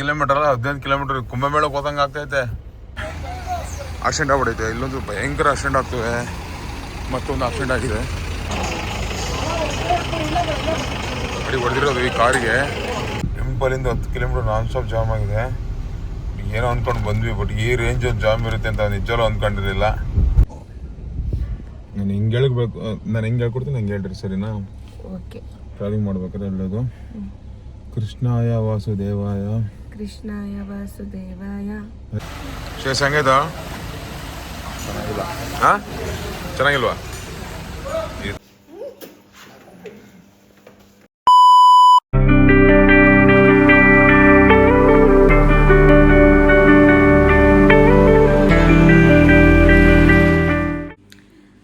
Kilometre ಹದಿನೈದು kilometre ಕುಂಭಮೇಳಕ್ಕೆ ಹೋದಂಗೆ ಆಗ್ತೈತೆ. ಆಕ್ಸಿಡೆಂಟ್ ಆಗ್ಬಿಡೈತೆ ಇಲ್ಲೊಂದು ಭಯಂಕರ ಆಕ್ಸಿಡೆಂಟ್ ಆಗ್ತದೆ. ಮತ್ತೊಂದು ಆಕ್ಸಿಡೆಂಟ್ ಆಗಿದೆ. ಗಾಡಿ ಹೊಡೆದಿರೋದು ಈ ಕಾರಿಗೆ. ಟೆಂಪಲಿಂದ ಹತ್ತು ಕಿಲೋಮೀಟರ್ ನಾನ್ ಸ್ಟಾಪ್ ಜಾಮ್ ಆಗಿದೆ. ಏನೋ ಅಂದ್ಕೊಂಡು ಬಂದ್ವಿ ಬಟ್ ಈ ರೇಂಜ್ ಒಂದು ಜಾಮ್ ಇರುತ್ತೆ ಅಂತ ನಿಜವೂ ಅಂದ್ಕೊಂಡಿರಲಿಲ್ಲ ನಾನು ಹಿಂಗೆ ಹೇಳ್ಬೇಕು ನಾನು ಹೆಂಗೆ ಹೇಳ್ಕೊಡ್ತೀನಿ ಹಂಗೆ ಹೇಳ್ರಿ ಸರಿನಾ? ಓಕೆ ಟ್ರಾವೆಲಿಂಗ್ ಮಾಡ್ಬೇಕಾದ್ರೆ ಹೇಳೋದು ಕೃಷ್ಣಾಯ ವಾಸುದೇವಾಯ. ಕೃಷ್ಣಾಯ ವಾಸುದೇವಾಯ. ಶೇಷ ಹೆಂಗೈತ ಹಾ? ಚೆನ್ನಾಗಿಲ್ವಾ?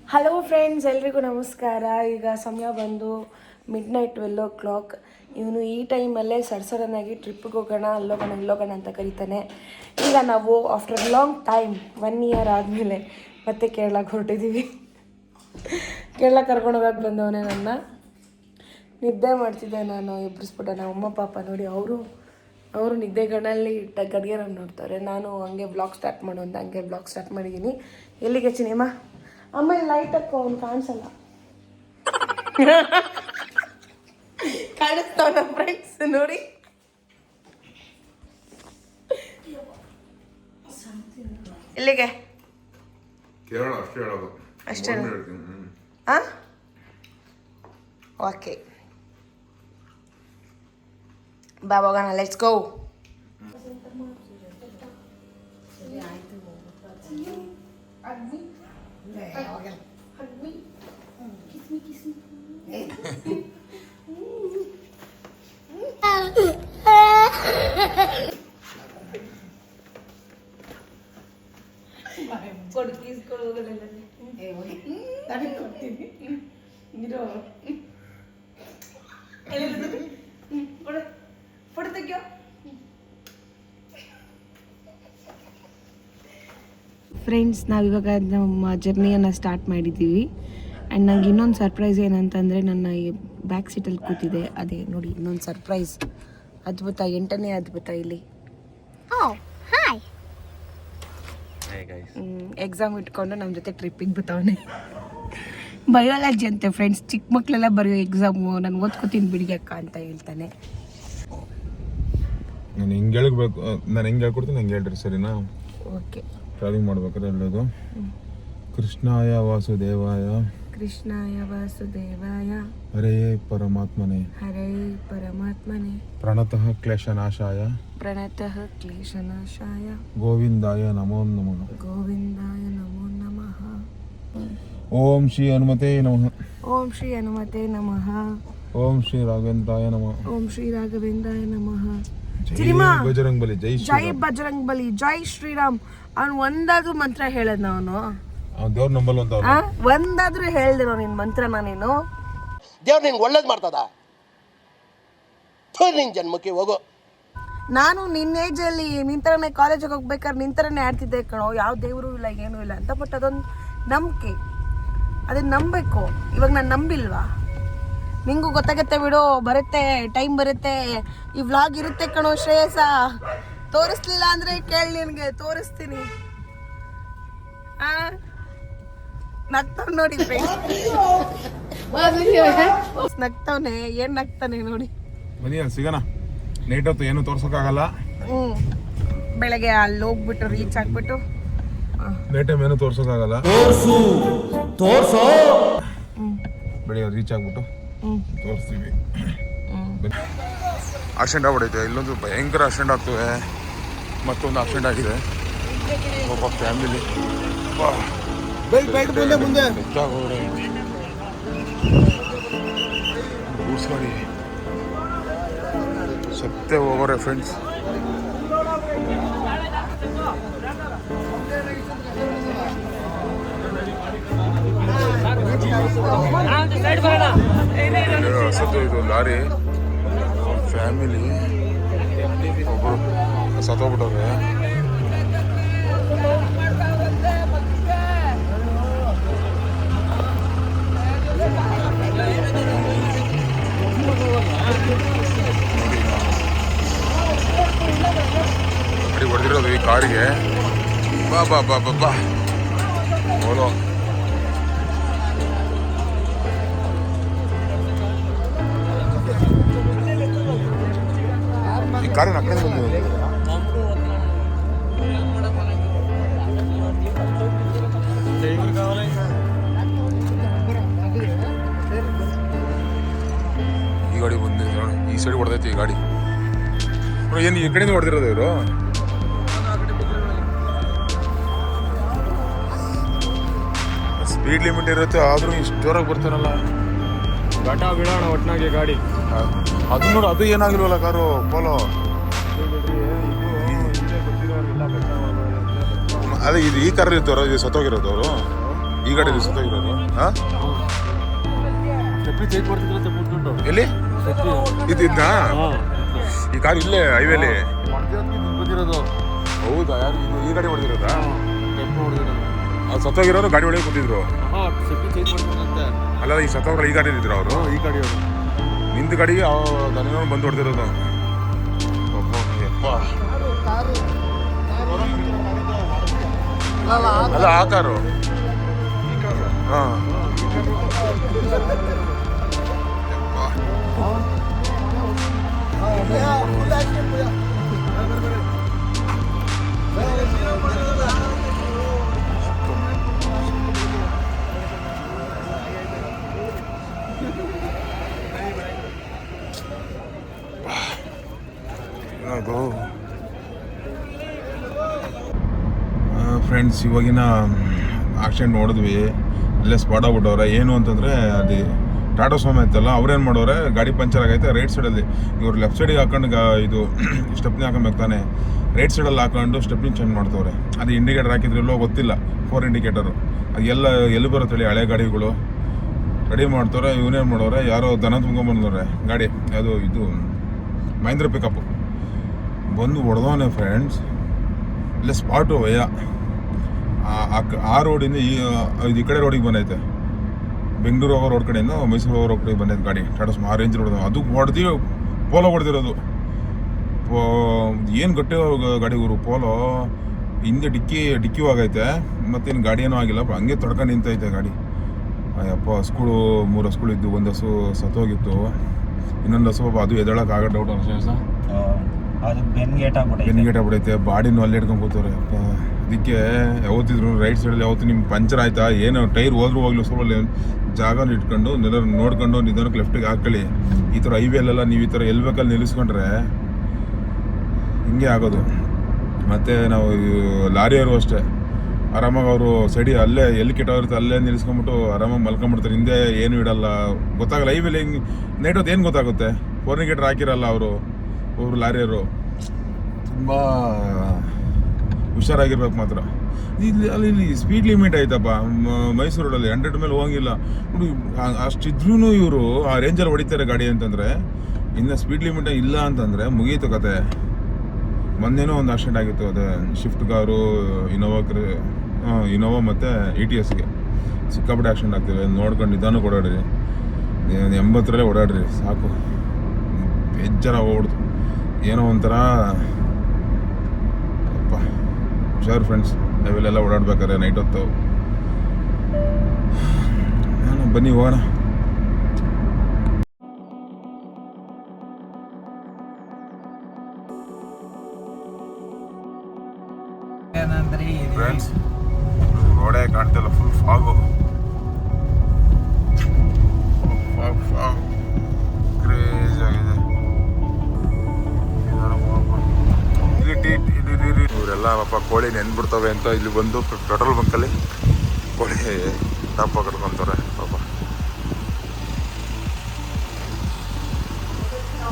ಹಲೋ ಫ್ರೆಂಡ್ಸ್ ಎಲ್ರಿಗೂ ನಮಸ್ಕಾರ. ಈಗ ಸಮಯ ಬಂದು midnight twelve o'clock ಇವನು ಈ ಟೈಮಲ್ಲೇ ಸಡನ್ನಾಗಿ ಟ್ರಿಪ್ಗೆ ಹೋಗೋಣ, ಅಲ್ಲೋಗೋಣ, ಇಲ್ಲೋಗೋಣ ಅಂತ ಕರೀತಾನೆ. ಈಗ ನಾವು after long time one year ಆದಮೇಲೆ ಮತ್ತೆ ಕೇರಳಕ್ಕೆ ಹೊರಟಿದ್ದೀವಿ ಕೇರಳ ಕರ್ಕೊಂಡು ಹೋಗಕ್ಕೆ ಬಂದವನೇ ನನ್ನ. ನಿದ್ದೆ ಮಾಡ್ತಿದ್ದೆ ನಾನು ಎಬ್ಬರಿಸ್ಬಿಟ್ಟೆ ನಮ್ಮ ಅಮ್ಮ, ಪಾಪ ನೋಡಿ ಅವರು ಅವರು ನಿದ್ದೆ ಗಣ್ಣಲ್ಲಿ ಇಟ್ಟ ನೋಡ್ತಾರೆ. ನಾನು ಹಂಗೆ ಬ್ಲಾಗ್ ಸ್ಟಾರ್ಟ್ ಮಾಡು ಅಂತ ಹಂಗೆ ಬ್ಲಾಗ್ ಸ್ಟಾರ್ಟ್ ಮಾಡಿದ್ದೀನಿ. ಎಲ್ಲಿಗೆ ಚಿನಿಮಾ ಅಮ್ಮ ಲೈಟ್ ಹಾಕೋ, ಅವ್ನು ಕಾಣಿಸಲ್ಲ. ಕಾಣಿಸ್ತಾವ ಫ್ರೆಂಡ್ಸ್ ನೋಡಿ. ಎಲ್ಲಿಗೆ ಕೇರಳ ಅಷ್ಟೇ ಹೇಳೋದು. ಆ? ಓಕೆ ಬಾ ಹೋಗೋಣ ಲೆಟ್ಸ್ ಗೋ ಫ್ರೆಂಡ್ಸ್ ನಾವಿವಾಗ ನಮ್ಮ ಜರ್ನಿಯನ್ನು ಸ್ಟಾರ್ಟ್ ಮಾಡಿದ್ದೀವಿ. ಆ್ಯಂಡ್ ನಂಗೆ ಇನ್ನೊಂದು ಸರ್ಪ್ರೈಸ್ ಏನಂತಂದರೆ ನನ್ನ ಈ ಬ್ಯಾಕ್ ಸೀಟಲ್ಲಿ ಕೂತಿದೆ. ಅದೇ ನೋಡಿ ಇನ್ನೊಂದು ಸರ್ಪ್ರೈಸ್ ಅದ್ಭುತ ಎಂಟನೇ ಅದ್ಭುತ ಇಲ್ಲಿ. ಎಕ್ಸಾಮ್ ಇಟ್ಕೊಂಡು ನಮ್ಮ ಜೊತೆ ಟ್ರಿಪ್ಪಿಗೆ ಬರ್ತಾವನೆ ಬಯೋಲಜಿ ಅಂತೆ ಫ್ರೆಂಡ್ಸ್ ಚಿಕ್ಕ ಮಕ್ಕಳೆಲ್ಲ ಬರೆಯೋ ಎಕ್ಸಾಮು ನಾನು ಓದ್ಕೋತೀನಿ ಬಿಡಿ ಅಕ್ಕ ಅಂತ ಹೇಳ್ತಾನೆ. ನಾನು ಹೆಂಗೆ ಹೇಳ್ಬೇಕು ನಾನು ಹೆಂಗೆ ಹೇಳ್ಕೊಡ್ತೀನಿ ಹಂಗೆ ಹೇಳ್ರಿ ಸರಿನಾ? ಓಕೆ ಟ್ರಾವೆಲಿಂಗ್ ಮಾಡ್ಬೇಕಾದ್ರೆ ಹೇಳೋದು. ಕೃಷ್ಣಾಯ ವಾಸುದೇವಾಯ. ಕೃಷ್ಣಾಯ ವಾಸುದೇವಾಯ. ಹರೇ ಪರಮಾತ್ಮನೇ. ಹರೇ ಪರಮಾತ್ಮನೇ. ಪ್ರಣತಃ ಕ್ಲೇಶನಾಶಾಯ. ಪ್ರಣತಃ ಕ್ಲೇಶನಾಶಾಯ. ಗೋವಿಂದಾಯ ನಮೋ ನಮಃ. ಗೋವಿಂದಾಯ ನಮೋ ನಮಃ. ಓಂ ಶ್ರೀ ಹನುಮತೆ ನಮಃ. ಓಂ ಶ್ರೀ ಹನುಮತೆ ನಮಃ. ಓಂ ಶ್ರೀ ರಾಘವೇಂದ್ರಾಯ ನಮಃ. ಓಂ ಶ್ರೀ ರಾಘವೇಂದ್ರಾಯ ನಮಃ. ಜೈ. ಬಜರಂಗ್ ಬಲಿ ಜೈ ಜೈ ಶ್ರೀ ಬಜರಂಗ್ ಬಲಿ ಜೈ ಶ್ರೀರಾಮ್. ಅವ್ನು ಒಂದಾದ್ರೂ ಮಂತ್ರ ಹೇಳದ್ನ ಅವನು ದೇವ್ರ ನಂಬಲ್ ಅಂತ. ಒಂದಾದ್ರೂ ಹೇಳ್ದಿರೋ ನಿನ್ ಮಂತ್ರನ ನೀನು. ದೇವ್ರ ನಿಂಗೆ ಒಳ್ಳೇದು ಮಾಡ್ತದ? ಥು ನಿನ್ ಜನ್ಮಕ್ಕೆ ಹೋಗು. ನಾನು ನಿನ್ನ ಏಜಲ್ಲಿ ಅಲ್ಲಿ ನಿಂತರನೇ ಕಾಲೇಜಿಗೆ ಹೋಗ್ಬೇಕಾದ್ರೆ ನಿಂತರನೇ ಆಡ್ತಿದ್ದೆ ಕಣೋ. ಯಾವ ದೇವರು ಇಲ್ಲ ಏನೂ ಇಲ್ಲ ಅಂತ ಬಟ್ ಅದೊಂದು ನಂಬಿಕೆ. ಅದನ್ನ ನಂಬಬೇಕು. ಇವಾಗ ನಾನು ನಂಬಿಲ್ವಾ? ನಿಂಗೂ ಗೊತ್ತಾಗತ್ತೆ ಬಿಡು ಬರುತ್ತೆ ಟೈಮ್ ಬರುತ್ತೆ. ಈ ವ್ಲಾಗ್ ಇರುತ್ತೆ ಕಣೋ ಶ್ರೇಯಸ. ತೋರಿಸ್ಲಿಲ್ಲ ಅಂದ್ರೆ ಕೇಳಿ ನಿನಗೆ ತೋರಿಸ್ತೀನಿ. ಆ? ನಗ್ತಾವ್ ನೋಡಿ ನಗ್ತಾವ್ನೆ ಏನ್ ನಗ್ತಾನೆ ನೋಡಿ. ಬನ್ನಿ ಅಲ್ಲಿ ಸಿಗೋಣ. ನೈಟ್ ಹೊತ್ತು ಏನು ತೋರ್ಸೋಕ್ಕಾಗಲ್ಲ. ಹ್ಞೂ ಬೆಳಗ್ಗೆ ಅಲ್ಲಿ ಹೋಗ್ಬಿಟ್ಟು ರೀಚ್ ಆಗ್ಬಿಟ್ಟು. ನೈಟ್ ಟೈಮ್ ಏನು ತೋರ್ಸೋಕ್ಕಾಗಲ್ಲ. ಬೆಳಿಗ್ಗೆ ರೀಚ್ ಆಗ್ಬಿಟ್ಟು. ತೋರಿಸ್ತೀವಿ. ಆಕ್ಸಿಡೆಂಟ್ ಆಗ್ಬಿಡೈತೆ. ಇಲ್ಲೊಂದು ಭಯಂಕರ ಆಕ್ಸಿಡೆಂಟ್ ಆಗ್ತದೆ. ಮತ್ತೊಂದು ಆಕ್ಸಿಡೆಂಟ್ ಆಗಿದೆ. ಒಬ್ಬ ಫ್ಯಾಮಿಲಿ ಗೂಡ್ಸ್ ಮಾಡಿ ಸತ್ತೇ ಹೋಗೋರೆ ಫ್ರೆಂಡ್ಸ್ ಸತ್ತು ಇದು ಲಾರಿ ಫ್ಯಾಮಿಲಿ ಒಬ್ಬರು ಸತ್ತೋಗ್ಬಿಟ್ಟವ್ರೆ ನೋಡಿ ಗಾಡಿ ಹೊಡೆದಿರೋದು ಈ ಕಾರಿಗೆ ಬಾ ಬಾ ಬಾ ಬಾ ಬಾ ಓಲೋ ಈ ಕಾರಿನ ಆ ಕಡೆ ಬಂದಿದೆ. ಈ ಗಾಡಿ ಬಂದಿದೆ ನೋಡಿ. ಈ ಸೈಡ್ ಹೊಡೆದೈತಿ ಈ ಗಾಡಿ. ಏನು ಈ ಕಡೆಯಿಂದ ಹೊಡೆದಿರೋದು ಇವರು? ಸ್ಪೀಡ್ ಲಿಮಿಟ್ ಇರುತ್ತೆ ಆದ್ರೂ ಇಷ್ಟು ಜೋರಾಗಿ ಬರ್ತಾರಲ್ಲ. ಘಟ ಬಿಡೋಣ ಒಟ್ಟಿನಾಗೆ ಗಾಡಿ. ಅದು ನೋಡು ಅದು ಏನಾಗಿಲ್ವಲ್ಲ ಕಾರು ಪೋಲೋ ಅದೇ ಇದು ಈ ಕಾರಲ್ಲಿ ಇರ್ತವ್ರ ಇದು ಸತ್ತೋಗಿರೋದು ಅವರು. ಈ ಕಡೆ ಸತ್ತೋಗಿರೋದು. ಹಾ? ಎಲ್ಲಿ? ಇದ್ದಿದ್ದ ಈ ಕಾರ್ ಇಲ್ಲೇ ಹೈವೇಲಿ? ಹೌದಾ ಯಾರು ಇದು ಈ ಗಾಡಿ ಹೊಡೆದಿರೋದಾ? ಅದು ಸತ್ತೋಗಿರೋರು ಗಾಡಿ ಒಳಗೆ ಕೂತಿದ್ರು. ಅಲ್ಲ ಈ ಸತ್ತೋಗ್ರ ಈ ಗಾಡಿ ಇದ್ರು ಅವರು? ಈ ಗಾಡಿಯವರು ನಿಂತ ಗಾಡಿಗೆ ದನ ಬಂದು ಹೊಡೆದಿರೋದು. ಯಪ್ಪ. ಅಲ್ಲ ಆ ಕಾರು ಹಾಂ ಅದು ಫ್ರೆಂಡ್ಸ್ ಇವಾಗಿನ ಆಕ್ಸಿಡೆಂಟ್ ನೋಡಿದ್ವಿ. ಅಲ್ಲೇ ಸ್ಪಾಟ್ ಆಗ್ಬಿಟ್ಟವ್ರೆ. ಏನು ಅಂತಂದರೆ ಅದು ಟಾಟಾ ಸ್ವಾಮಿ ಐತಲ್ಲ, ಅವ್ರೇನು ಮಾಡೋರೆ? ಗಾಡಿ ಪಂಚರ್ ಆಗೈತೆ ರೈಟ್ ಸೈಡಲ್ಲಿ ಇವ್ರು ಲೆಫ್ಟ್ ಸೈಡಿಗೆ ಹಾಕೊಂಡು ಇದು ಸ್ಟೆಪ್ನಿ ಹಾಕೊಬೇಕು ರೈಟ್ ಸೈಡಲ್ಲಿ ಹಾಕೊಂಡು ಸ್ಟೆಪ್ನಿ ಚೇಂಜ್ ಮಾಡ್ತವ್ರೆ. ಅದು ಇಂಡಿಕೇಟರ್ ಹಾಕಿದ್ರಿಲ್ಲೋ ಗೊತ್ತಿಲ್ಲ. ಫೋರ್ ಇಂಡಿಕೇಟರು ಅದೆಲ್ಲ ಎಲ್ಲ, ಎಲ್ಲಿ ಬರುತ್ತೆ ಹೇಳಿ, ಹಳೆ ಗಾಡಿಗಳು. ರೆಡಿ ಮಾಡ್ತವ್ರೆ ಇವನೇನು ಮಾಡೋರೆ? ಯಾರೋ ದನ ತುಂಬ್ಕೊಂಬಂದವ್ರೆ ಗಾಡಿ, ಅದು, ಇದು, ಮಹೇಂದ್ರ ಪಿಕಪ್ಪು ಬಂದು ಹೊಡೆದವನೇ ಫ್ರೆಂಡ್ಸ್ ಇಲ್ಲೇ ಸ್ಪಾಟು ವಯ್ಯ ಆ- ಆ ಕ- ಆ ರೋಡಿಂದ ಈ ಇದು ಈ ಕಡೆ ರೋಡಿಗೆ ಬಂದೈತೆ. ಬೆಂಗಳೂರು ಹೋಗೋ ರೋಡ್ ಕಡೆಯಿಂದ ಮೈಸೂರು ಹೋಗೋ ರೋಡ್ ಕಡೆ ಬಂದೈತೆ ಗಾಡಿ. ಟಾಟಾ ಸುಮಾರು ಆ ರೇಂಜ್ ರೋಡ್ ಅದು ಹೊಡೆದು ಪೋಲೋ ಹೊಡೆದಿರೋದು. ಪೋ ಏನು ಗಟ್ಟಿ ಗಾಡಿ ಊರು ಪೋಲೋ. ಹಿಂದೆ ಡಿಕ್ಕಿ ಡಿಕ್ಕಿ ಆಗೈತೆ. ಮತ್ತೇನು ಗಾಡಿ ಏನೂ ಆಗಿಲ್ಲ. ಹಂಗೆ ತೊಡ್ಕೊಂಡು ನಿಂತೈತೆ ಗಾಡಿ. ಅಯ್ಯಪ್ಪ ಹಸ್ಗಳು ಮೂರು ಹಸ್ಗಳು ಇದ್ದು ಒಂದು ಹಸು ಸತ್ತೋಗಿತ್ತು. ಇನ್ನೊಂದು ಹಸು ಪಾಪ ಅದು ಎದಳಕ್ಕೆ ಆಗೋ ಡೌಟ್ ಅನ್ಸ ಅದು ಬೆನ್ ಗೇಟ್ ಆಗ್ಬಿಟ್ಟೈತೆ. ಬೆನ್ನಿಗೆಟ್ ಆಗ್ಬಿಡೈತೆ ಬಾಡಿನೂ ಅಲ್ಲಿ ಹಿಡ್ಕೊಂಡು ಕೂತವ್ರೆ. ಅಪ್ಪ. ಅದಕ್ಕೆ ಯಾವತ್ತಿದ್ರು ರೈಟ್ ಸೈಡಲ್ಲಿ ಯಾವತ್ತು ನಿಮ್ಮ ಪಂಚರ್ ಆಯ್ತಾ? ಏನು ಟೈರ್ ಹೋದ್ರು ಹೋಗ್ಲಿ ಸ್ವಲ್ಪ ಜಾಗನ ಇಟ್ಕೊಂಡು ನೆಲ ನೋಡ್ಕೊಂಡು, ನಿಧಾನಕ್ಕೆ ಲೆಫ್ಟಿಗೆ ಹಾಕೊಳ್ಳಿ ಈ ಥರ ಹೈವೇಲೆಲ್ಲ ನೀವು ಈ ಥರ ಎಲ್ಲಿ ಬೇಕಲ್ಲಿ ನಿಲ್ಲಿಸ್ಕೊಂಡ್ರೆ ಹಿಂಗೆ ಆಗೋದು. ಮತ್ತು ನಾವು ಲಾರಿಯವರು ಅಷ್ಟೇ. ಆರಾಮಾಗಿ ಅವರು ಸೈಡಿ ಅಲ್ಲೇ ಎಲ್ಲಿ ಕೆಟ್ಟೋಗಿರುತ್ತೆ ಅಲ್ಲೇ ನಿಲ್ಲಿಸ್ಕೊಂಬಿಟ್ಟು ಆರಾಮಾಗಿ ಮಲ್ಕೊಂಬಿಡ್ತಾರೆ ಹಿಂದೆ ಏನು ಇಡಲ್ಲ. ಗೊತ್ತಾಗಲ್ಲ ಹೈವೇಲಿ ಹಿಂಗೆ ನೈಟ್ ಹೊತ್ತು ಏನು ಗೊತ್ತಾಗುತ್ತೆ? ಫೋರ್ನಿಗೆಟ್ರ್ ಹಾಕಿರಲ್ಲ ಅವರು ಅವರು ಲಾರಿಯವರು. ತುಂಬ ಹುಷಾರಾಗಿರ್ಬೇಕು ಮಾತ್ರ. ಇಲ್ಲಿ ಅಲ್ಲಿ ಸ್ಪೀಡ್ ಲಿಮಿಟ್ ಮ- ಮೈಸೂರು ರೋಡಲ್ಲಿ ಹಂಡ್ರೆಡ್ ಮೇಲೆ ಹೋಗಿಲ್ಲ ನೋಡಿ ಅಷ್ಟಿದ್ರೂ ಇವರು ಆ ರೇಂಜಲ್ಲಿ ಹೊಡಿತಾರೆ ಗಾಡಿ ಅಂತಂದರೆ, ಇನ್ನು ಸ್ಪೀಡ್ ಲಿಮಿಟ್ ಇಲ್ಲ ಅಂತಂದರೆ ಮುಗೀತು ಕತೆ. ಮೊನ್ನೆನೂ ಒಂದು ಆಕ್ಸಿಡೆಂಟ್ ಆಗಿತ್ತು, ಅದೇ ಶಿಫ್ಟ್ ಕಾರು ಇನೋವಾ ಕ್ರಿ ಇನೋವಾ ಮತ್ತು ಇ ಟಿ ಎಸ್ಗೆ ಸಿಕ್ಕಾಪಟ್ಟೆ ಆಕ್ಸಿಡೆಂಟ್ ಆಗ್ತಿವೆ ನೋಡ್ಕೊಂಡು ನಿಧಾನಕ್ಕೆ ಓಡಾಡ್ರಿ. ಎಂಬತ್ತರಲ್ಲೇ ಓಡಾಡ್ರಿ, ಸಾಕು. ಬೇಜಾರಾಗಿ ಓಡ್ದು ಏನೋ ಒಂಥರ ಹುಷಾರು ಫ್ರೆಂಡ್ಸ್ ನಾವೆಲ್ಲ ಓಡಾಡ್ಬೇಕಾದ್ರೆ ನೈಟ್ ಹೊತ್ತು. ನಾನು ಬನ್ನಿ ಹೋಗೋಣ. ಫ್ರೆಂಡ್ಸ್ ಗೋಡೆ ಕಾಣ್ತಿಲ್ಲ full fog fog fog craze ಆಗಿದೆ. ಇಲ್ಲಿ ಟಿ ಪಾಪ ಕೋಳಿ ನೆನ್ಬಿಡ್ತವೆ ಅಂತ ಇಲ್ಲಿ ಬಂದು ಪೆಟ್ರೋಲ್ ಬಂಕಲ್ಲಿ ಕೋಳಿ ದಪ್ಪ ಕಟ್ಕೊಂತಾರೆ ಪಾಪ.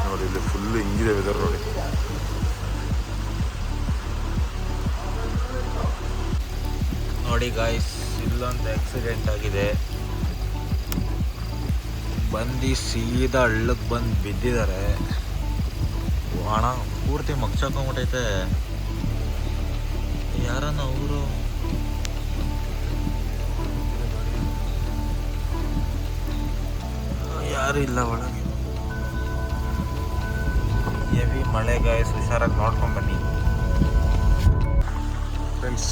ನೋಡಿ, ಇಲ್ಲಿ ಫುಲ್ ಹಿಂಗಿದೆ ವೆದರ್ ನೋಡಿ. ನೋಡಿ ಗಾಯ್ಸ್ ಇಲ್ಲೊಂದು ಆಕ್ಸಿಡೆಂಟ್ ಆಗಿದೆ. ಬಂದು ಸೀದಾ ಹಳ್ಳಕ್ಕೆ ಬಂದು ಬಿದ್ದಿದ್ದಾರೆ. ಹಣ ಪೂರ್ತಿ ಮಗ್ಚಾಕೊಂಬಿಟ್ಟೈತೆ ಯಾರನ್ನ ಅವರು? ಯಾರು ಇಲ್ಲ ಒಳಗೆ. ಹೆವಿ ಮಳೆ ಗಾಯಸ್ ಹುಷಾರಾಗಿ ನೋಡ್ಕೊಂಡ್ ಬನ್ನಿ. ಫ್ರೆಂಡ್ಸ್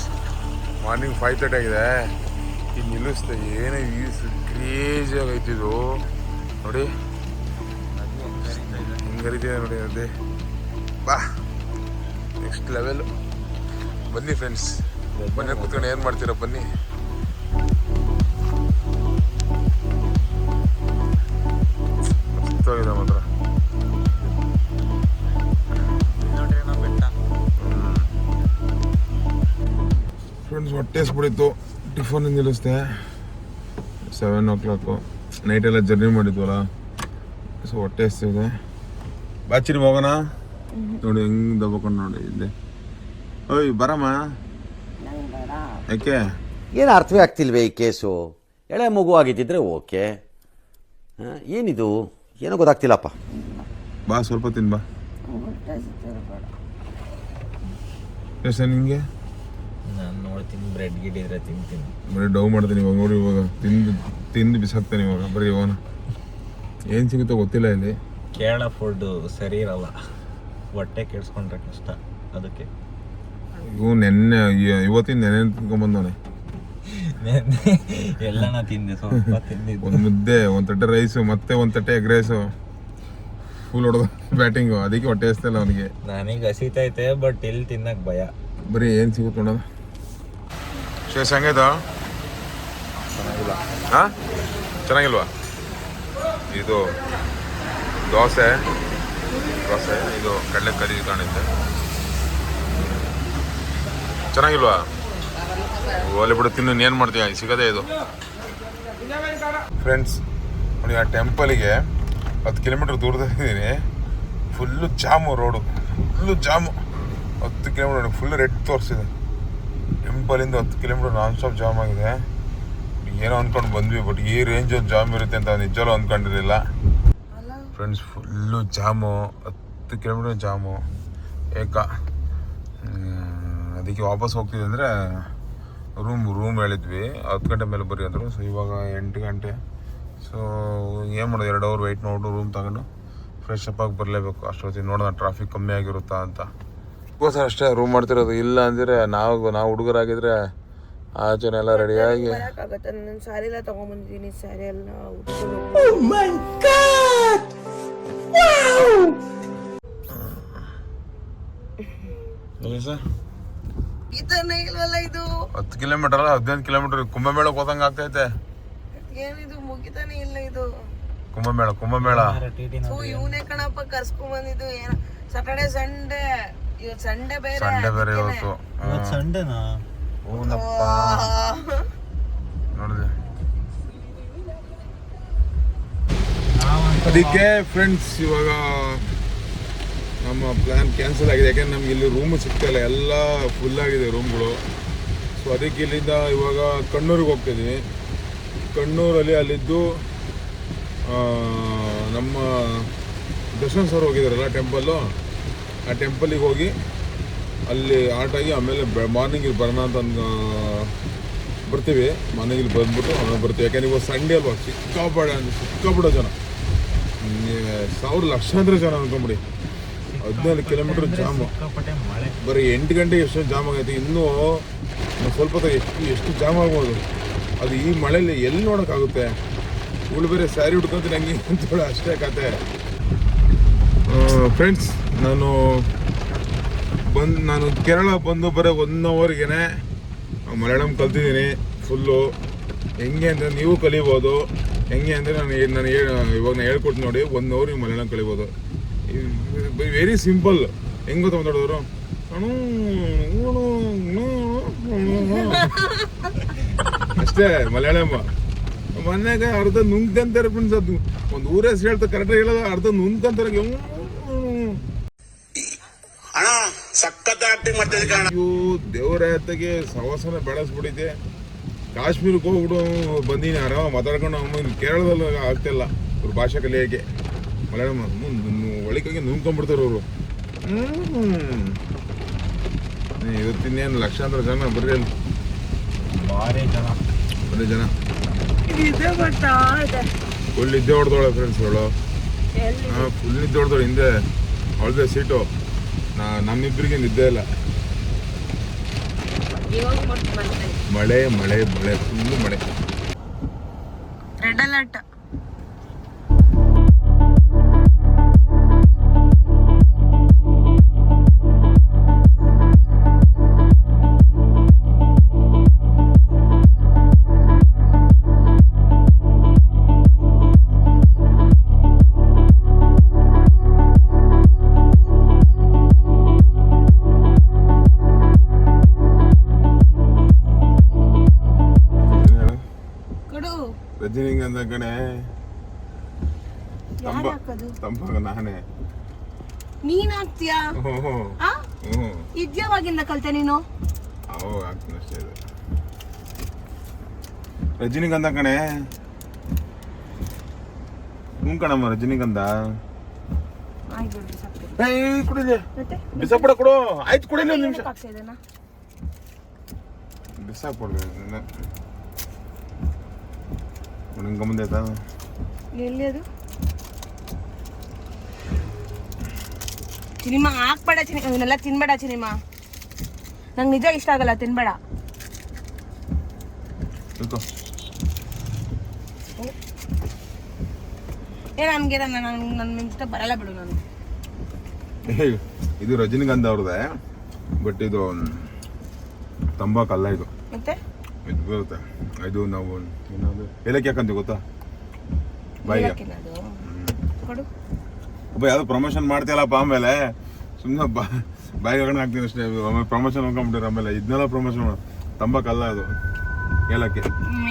ಮಾರ್ನಿಂಗ್ ಫೈವ್ ತರ್ಟಿ ಆಗಿದೆ. ಈಗ ನಿಲ್ಲಿಸ್ತೆ ಏನೇ ವ್ಯೂಸ್ ಕ್ರೇಜಿ ಆಗೈತಿದು ನೋಡಿ. ಹಿಂಗರಿತಿದೆ ನೋಡಿ ಅದೇ. ಬಾ ನೆಕ್ಸ್ಟ್ ಲೆವೆಲ್ ಬನ್ನಿ ಫ್ರೆಂಡ್ಸ್ ಮನೆ ಕೂತ್ಕೊಂಡು ಏನು ಮಾಡ್ತೀರಾ ಬನ್ನಿ. ಮಾತ್ರ. ಫ್ರೆಂಡ್ಸ್ ಹೊಟ್ಟೆ ಬಿಡಿತ್ತು ಟಿಫನ್ ನಿಲ್ಲಿಸ್ದೆ. ಸೆವೆನ್ ಓ ಕ್ಲಾಕು ನೈಟೆಲ್ಲ ಜರ್ನಿ ಮಾಡಿದ್ವಲ್ಲ. ಸೊ ಹೊಟ್ಟೆ ಹಸ್ತಿದೆ. ಬಾಚಿರಿ ಹೋಗೋಣ ನೋಡಿ ಹೆಂಗ್ ದಬ್ಬಕೊಂಡು ನೋಡಿ ಇಲ್ಲಿ. ಓಯ್ ಬರಮ್ಮ. ಯಾಕೆ? ಏನು ಅರ್ಥವೇ ಆಗ್ತಿಲ್ವೇ ಈ ಕೇಸು? ಎಳೆ ಮಗು ಆಗಿದ್ದಿದ್ರೆ ಓಕೆ. ಆ, ಏನಿದು? ಏನೋ ಗೊತ್ತಾಗ್ತಿಲ್ಲಪ್ಪ. ಬಾ ಸ್ವಲ್ಪ ತಿನ್ ಬಾ. ಎಷ್ಟು ನಿಂಗೆ? ನಾನು ನೋಡ್ತೀನಿ ಬ್ರೆಡ್ ಗಿಡ್ ಇದ್ರೆ ತಿಂತೀನಿ. ಬ್ರೆಡ್ ಡೌ ಮಾಡ್ತೀನಿ ಇವಾಗ ನೋಡಿ ಇವಾಗ. ತಿಂದು ತಿಂದು ಬಿಸಾಕ್ತಾನೆ ಇವಾಗ ಬರೀ ಇವನ ಏನು ಸಿಗುತ್ತೋ ಗೊತ್ತಿಲ್ಲ ಇಲ್ಲಿ. ಕೇರಳ ಫುಡ್ಡು ಸರಿ ಇರಲ್ಲ. ಹೊಟ್ಟೆ ಕೆಡ್ಸ್ಕೊಂಡ್ರೆ ಕಷ್ಟ ಅದಕ್ಕೆ. ಇವು ನೆನ್ನೆ ಇವತ್ತಿನ ನೆನೆ ತಿನ್ಕೊಂಬಂದವನೆ. ಎಲ್ಲನ ತಿಂದೆ ಸ್ವಲ್ಪ ತಿಂದಿದ್ದು. ಒಂದು ಮುದ್ದೆ ಒಂದು ತಟ್ಟೆ ರೈಸು ಮತ್ತೆ ಒಂದು ತಟ್ಟೆ ಎಗ್ ರೈಸು. ಫುಲ್ ಹೊಡೆದು ಬ್ಯಾಟಿಂಗು ಅದಕ್ಕೆ ಹೊಟ್ಟೆ ಹಸ್ತಿಲ್ಲ ಅವನಿಗೆ. ನನಗೆ ಹಸಿತೈತೆ ಬಟ್ ಇಲ್ಲಿ ತಿನ್ನಕ್ ಭಯ. ಬರೀ ಏನು ಸಿಗುತ್ತೆ ನೋಡೋದು ಶೇಷ ಹೆಂಗೈತ? ಚೆನ್ನಾಗಿಲ್ಲ. ಹಾಂ? ಚೆನ್ನಾಗಿಲ್ವಾ? ಇದು ದೋಸೆ. ದೋಸೆ ಇದು ಕಡಲೆ ಕರಿ ಕಾಣುತ್ತೆ. ಚೆನ್ನಾಗಿಲ್ವಾ? ಒಲೆ ಬಿಡು, ತಿನ್ನು ಏನು ಮಾಡ್ತೀಯ? ಸಿಗದೇ ಇದು. ಫ್ರೆಂಡ್ಸ್ ನೋಡಿ, ಆ ಟೆಂಪಲಿಗೆ ಹತ್ತು kilometre ದೂರದಲ್ಲಿದ್ದೀನಿ full jam road full jam. ಹತ್ತು ಕಿಲೋಮೀಟರ್ ಫುಲ್ ರೆಡ್ ತೋರಿಸಿದೆ. ಟೆಂಪಲಿಂದ ಹತ್ತು ಕಿಲೋಮೀಟರ್ ನಾನ್ ಸ್ಟಾಪ್ ಜಾಮ್ ಆಗಿದೆ. ಏನೋ ಅಂದ್ಕೊಂಡು ಬಂದ್ವಿ ಬಟ್ ಈ ರೇಂಜ್ ಜಾಮ್ ಇರುತ್ತೆ ಅಂತ ನಿಜವಲ್ಲೂ ಅಂದ್ಕೊಂಡಿರಲಿಲ್ಲ ಫ್ರೆಂಡ್ಸ್ ಫುಲ್ಲು ಜಾಮು, ಹತ್ತು ಕಿಲೋಮೀಟರ್ ಜಾಮು. ಏಕ. ಅದಕ್ಕೆ ವಾಪಸ್ ಹೋಗ್ತಿದ್ದೆ ಅಂದರೆ ರೂಮ್ ರೂಮ್ ಹೇಳಿದ್ವಿ. ಹತ್ತು ಗಂಟೆ ಮೇಲೆ ಬರೀ ಅಂದರು. ಸೊ ಇವಾಗ ಎಂಟು ಗಂಟೆ. ಸೊ ಏನು ಮಾಡೋದು? ಎರಡು ಅವರ್ ವೆಯ್ಟ್ ನೋಡು ರೂಮ್ ತಗೊಂಡು ಫ್ರೆಶ್ ಅಪ್ ಆಗಿ ಬರಲೇಬೇಕು. ಅಷ್ಟೊತ್ತಿಗೆ ನೋಡೋಣ ಟ್ರಾಫಿಕ್ ಕಮ್ಮಿ ಆಗಿರುತ್ತಾ ಅಂತ. ಸರ್ ಅಷ್ಟೇ ರೂಮ್ ಮಾಡ್ತಿರೋದು. ಇಲ್ಲ ಅಂದರೆ ನಾವು ನಾವು ಹುಡುಗರಾಗಿದ್ರೆ ಜನ ಎಲ್ಲ ರೆಡಿಯಾಗಿ ನನ್ನ ಸ್ಯಾರಿ ಎಲ್ಲ ತೊಗೊಂಬಂದಿದ್ದೀನಿ ಸ್ಯಾರಿ ಎಲ್ಲ ಸರ್? ಇದನ್ನೇ ಇಲ್ವಲ್ಲ ಇದು? ಹತ್ತು ಕಿಲೋಮೀಟರ್ ಅಲ್ಲ ಹದಿನೈದು ಕಿಲೋಮೀಟರ್ ಕುಂಭಮೇಳಕ್ಕೆ ಹೋದಂಗೆ ಆಗ್ತೈತೆ. ಏನಿದು ಮುಗಿತಾನೆ ಇಲ್ಲ ಇದು. ಕುಂಭಮೇಳ ಕುಂಭಮೇಳ. ಸೊ ಇವನೇ ಕಣಪ್ಪ ಕರ್ಸ್ಕೊಂಡ್ ಬಂದಿದ್ದು ಏನ ಸಾಟರ್ಡೆ ಸಂಡೇ ಇವತ್ತು ಸಂಡೇ ಬೇರೆ ಸಂಡೆ ಬೇರೆ ಇವತ್ತು. ಸಂಡೆನಾ ಹೂನಪ್ಪ. ನೋಡಿದೆ. ಅದಕ್ಕೆ ಫ್ರೆಂಡ್ಸ್ ಇವಾಗ ನಮ್ಮ ಪ್ಲ್ಯಾನ್ ಕ್ಯಾನ್ಸಲ್ ಆಗಿದೆ. ಯಾಕೆಂದ್ರೆ ನಮ್ಗೆ ಇಲ್ಲಿ ರೂಮ್ ಸಿಗ್ತಾಯಿಲ್ಲ ಎಲ್ಲ ಫುಲ್ ಆಗಿದೆ ರೂಮ್ಗಳು ಸೊ ಅದಕ್ಕೆ ಇಲ್ಲಿಂದ ಇವಾಗ ಕಣ್ಣೂರಿಗೆ ಹೋಗ್ತಿದ್ದೀವಿ ಕಣ್ಣೂರಲ್ಲಿ ಅಲ್ಲಿದ್ದು ನಮ್ಮ ದರ್ಶನ್ ಸರ್ ಹೋಗಿದ್ದಾರಲ್ಲ ಟೆಂಪಲ್ಲು ಆ ಟೆಂಪಲಿಗೆ ಹೋಗಿ ಅಲ್ಲಿ ಆಟಾಗಿ ಆಮೇಲೆ ಆಮೇಲೆ ಮಾರ್ನಿಂಗ್ ಇಲ್ಲಿ ಬರೋಣ ಅಂತ ಬರ್ತೀವಿ. ಮಾರ್ನಿಂಗ್ ಇಲ್ಲಿ ಬಂದ್ಬಿಟ್ಟು ಆಮೇಲೆ ಬರ್ತೀವಿ. ಯಾಕೆಂದ್ರೆ ಇವಾಗ ಸಂಡೇ ಅಲ್ವಾ? ಸಿಕ್ಕಾಪಡೆ ಸಿಕ್ಕಾಪಡೆ ಜನ. ಸಾವಿರ ಲಕ್ಷಾಂತರ ಜನ ಅನ್ಕೊಂಬಿಡಿ. ಹದಿನೈದು ಕಿಲೋಮೀಟರ್ ಜಾಮ್ ಬರೀ ಎಂಟು ಗಂಟೆಗೆ ಎಷ್ಟೋ ಜಾಮ್ ಆಗೈತೆ. ಇನ್ನೂ ಸ್ವಲ್ಪ ಎಷ್ಟು ಎಷ್ಟು ಜಾಮ್ ಆಗ್ಬೋದು? ಅದು ಈ ಮಳೆಯಲ್ಲಿ ಎಲ್ಲಿ ನೋಡೋಕ್ಕಾಗುತ್ತೆ? ಇವಳು ಬೇರೆ ಸ್ಯಾರಿ ಉಟ್ಕೊಂತೀನಿ ಹಂಗೆ ಅಂತೇಳಿ ಅಷ್ಟೇ ಕತೆ. ಫ್ರೆಂಡ್ಸ್ ನಾನು ಬಂದು ನಾನು ಕೇರಳ ಬಂದು ಬರೋ ಒನ್ ಅವರ್ಗೆ ಮಲಯಾಳಂ ಕಲ್ತಿದ್ದೀನಿ ಫುಲ್ಲು. ಹೆಂಗೆ ಅಂದರೆ ನೀವು ಕಲಿಬೋದು. ಹೆಂಗೆ ಅಂದರೆ ನಾನು ನಾನು ಇವಾಗ ನಾನು ಹೇಳ್ಕೊಟ್ಟು ನೋಡಿ ಒನ್ ಅವರ್ ನೀವು ಮಲಯಾಳಂ ಕಲಿಬೋದು. ವೆರಿ ಸಿಂಪಲ್ ಹೆಂಗೆ ಗೊತ್ತ ಮಾತಾಡೋರು? ಅಷ್ಟೇ ಮಲಯಾಳಂ ಮನ್ಯಾಗ ಅರ್ಧ ನುಂಗ್ಕಂತಾರೆ ಫ್ರೆಂಡ್ಸ್ ಅದು. ಒಂದು ಊರೇ ಹೆಸರು ಹೇಳ್ತಾ ಕರೆಕ್ಟಾಗಿ ಹೇಳೋದ ಅರ್ಧ ನುಂಗ್ಕಂತಾರೆ ಕಣ ಅಯ್ಯೋ ದೇವರ ಎತ್ತಗೆ ಸವಾಸನ ಬೆಳೆಸ್ಬಿಟ್ಟಿದೆ ಕಾಶ್ಮೀರಕ್ಕೆ ಹೋಗ್ಬಿಡು ಬಂದೀನಿ ಆರಾಮ ಮಾತಾಡ್ಕೊಂಡು ಕೇರಳದಲ್ಲಿ ಆಗ್ತಿಲ್ಲ. ಅವ್ರ ಭಾಷೆ ಕಲಿಯೋಕ್ಕೆ ಮಲಯಾಳಂ ಒಳಿಕಾಗಿ ನುಂಗ್ಕೊಂಡ್ಬಿಡ್ತಾರೆ ಅವರು. ಇವತ್ತಿನ್ನೇನು ಲಕ್ಷಾಂತರ ಜನ ಬರ್ರಿ ಅಲ್ಲಿ? ಭಾರಿ ಜನ. ಬರೀ ಜನ? ಫುಲ್ ನಿದ್ದೆ ಹೊಡೆದೋಳೆ ಫ್ರೆಂಡ್ಸ್ ಅವಳು. ಎಲ್ಲಿ? ಹಾಂ ಫುಲ್ ನಿದ್ದೆ ಹೊಡೆದೋಳು ಹಿಂದೆ ಅವಳದೇ ಸೀಟು ನಾ ನಮ್ಮಿಬ್ಬರಿಗೆ ನಿದ್ದೆ ಇಲ್ಲ. ಮಳೆ ಮಳೆ ಮಳೆ ಫುಲ್ ಮಳೆ. ರೆಡ್ ಅಲರ್ಟ್ ಹ್ಞೂ ಇದ್ಯಾವಾಗಿಂದ ಕಲ್ತೆ ನೀನು? ರಜನಿಗಂಧ ಕಣೆ. ಹ್ಞೂ ಕಣಮ್ಮ ರಜನಿಗಂಧ. ಕುಡಿದೆ ಬಿಸಾಕ್ಬಿಡ ಕೊಡು ಆಯ್ತು ಕುಡಿ ಒಂದು ನಿಮಿಷ. ನಿಂಗೆ ಮುಂದೆ ಆಯ್ತಾ? ಎಲ್ಲಿ ಅದು? ಸಿನಿಮಾ ಹಾಕ್ಬೇಡ ಚಿನಿ ಇವನ್ನೆಲ್ಲ ತಿನ್ಬೇಡ ಸಿನಿಮಾ ನಂಗೆ ನಿಜ ಇಷ್ಟ ಆಗಲ್ಲ ತಿನ್ಬೇಡ. ಏ ನನಗೆ ನನ್ನ ನನ್ನ ಇಷ್ಟ ಬರಲ್ಲ ಬಿಡು ನಾನು. ಇದು ರಜನಿಗಂಧ ಅವ್ರದ್ದೆ ಬಟ್ ಇದು ತಂಬಾಕಲ್ಲ ಇದು. ಮತ್ತೆ? ಇದು ಬರುತ್ತೆ. ಇದು ನಾವು ಏನಾದ್ರು ಏಲಕ್ಕಿ ಹಾಕಂತೀವಿ ಗೊತ್ತಾ? ಬಾಯ್ ಕೊಡು. ಒಬ್ಬ ಯಾವುದೋ ಪ್ರಮೋಷನ್ ಮಾಡ್ತೀಯಲ್ಲಪ್ಪ ಆಮೇಲೆ? ಸುಮ್ಮನೆ ಬಾ ಬಾಯಿಗೆ ಹಾಕ್ತೀನಿ ಅಷ್ಟೇ. ಆಮೇಲೆ ಪ್ರಮೋಷನ್ ಹೋಗ್ಕೊಂಬಿಟ್ಟಿರ ಆಮೇಲೆ. ಇದನ್ನೆಲ್ಲ ಪ್ರಮೋಷನ್ ತಂಬಾಕಲ್ಲ ಅದು. ಏಲಕ್ಕಿ.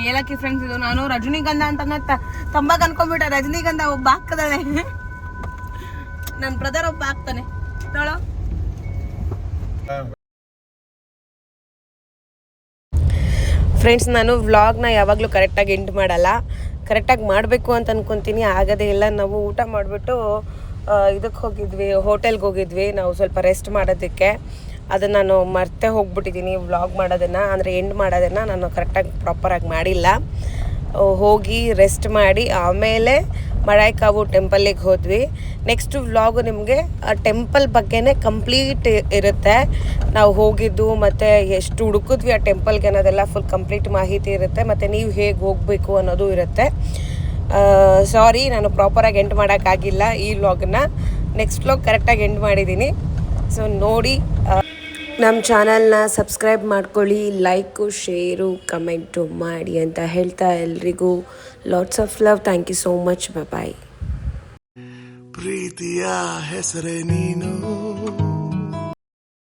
ಏಲಕ್ಕಿ ಫ್ರೆಂಡ್ಸ್ ಇದು. ನಾನು ರಜನಿಗಂಧ ಅಂತ ತಂಬಾಕ್ ಅನ್ಕೊಂಡ್ಬಿಟ್ಟೆ. ರಜನಿಗಂಧ ಒಬ್ಬ ಹಾಕ್ತಾಳೆ. ನನ್ನ ಬ್ರದರ್ ಒಬ್ಬ ಹಾಕ್ತಾನೆ. ಫ್ರೆಂಡ್ಸ್ ನಾನು ವ್ಲಾಗ್ನ ಯಾವಾಗಲೂ ಕರೆಕ್ಟಾಗಿ ಎಂಡ್ ಮಾಡಲ್ಲ. ಕರೆಕ್ಟಾಗಿ ಮಾಡಬೇಕು ಅಂತ ಅನ್ಕೊತೀನಿ. ಆಗೋದೇ ಇಲ್ಲ. ನಾವು ಊಟ ಮಾಡಿಬಿಟ್ಟು ಇದಕ್ಕೆ ಹೋಗಿದ್ವಿ, ಹೋಟೆಲ್ಗೆ ಹೋಗಿದ್ವಿ. ನಾವು ಸ್ವಲ್ಪ ರೆಸ್ಟ್ ಮಾಡೋದಕ್ಕೆ. ಅದನ್ನು ನಾನು ಮರ್ತೆ ಹೋಗ್ಬಿಟ್ಟಿದ್ದೀನಿ ವ್ಲಾಗ್ ಮಾಡೋದನ್ನು. ಅಂದರೆ ಎಂಡ್ ಮಾಡೋದನ್ನು ನಾನು ಕರೆಕ್ಟಾಗಿ ಪ್ರಾಪರಾಗಿ ಮಾಡಿಲ್ಲ. ಹೋಗಿ ರೆಸ್ಟ್ ಮಾಡಿ ಆಮೇಲೆ ಮಳಾಯ್ಕಾವು ಟೆಂಪಲ್ಲಿಗೆ ಹೋದ್ವಿ. ನೆಕ್ಸ್ಟ್ ವ್ಲಾಗು ನಿಮಗೆ, ಆ ಟೆಂಪಲ್ ಬಗ್ಗೆನೇ ಕಂಪ್ಲೀಟ್ ಇರುತ್ತೆ. ನಾವು ಹೋಗಿದ್ದು ಮತ್ತು ಎಷ್ಟು ಹುಡುಕಿದ್ವಿ ಆ ಟೆಂಪಲ್ಗೆ ಅನ್ನೋದೆಲ್ಲ ಫುಲ್ ಕಂಪ್ಲೀಟ್ ಮಾಹಿತಿ ಇರುತ್ತೆ. ಮತ್ತು ನೀವು ಹೇಗೆ ಹೋಗಬೇಕು ಅನ್ನೋದು ಇರುತ್ತೆ. ಸಾರಿ ನಾನು ಪ್ರಾಪರಾಗಿ ಎಂಡ್ ಮಾಡೋಕ್ಕಾಗಿಲ್ಲ ಈ ವ್ಲಾಗನ್ನ ನೆಕ್ಸ್ಟ್ ವ್ಲಾಗ್ ಕರೆಕ್ಟಾಗಿ ಎಂಡ್ ಮಾಡಿದ್ದೀನಿ ಸೊ ನೋಡಿ ನಮ್ಮ ಚಾನಲ್ನ ಸಬ್ಸ್ಕ್ರೈಬ್ ಮಾಡ್ಕೊಳ್ಳಿ ಲೈಕು ಶೇರು ಕಮೆಂಟು ಮಾಡಿ ಅಂತ ಹೇಳ್ತಾ ಎಲ್ರಿಗೂ lots of love thank you so much bye ಪ್ರೀತಿಯ ಹೆಸರೇ ನೀನು.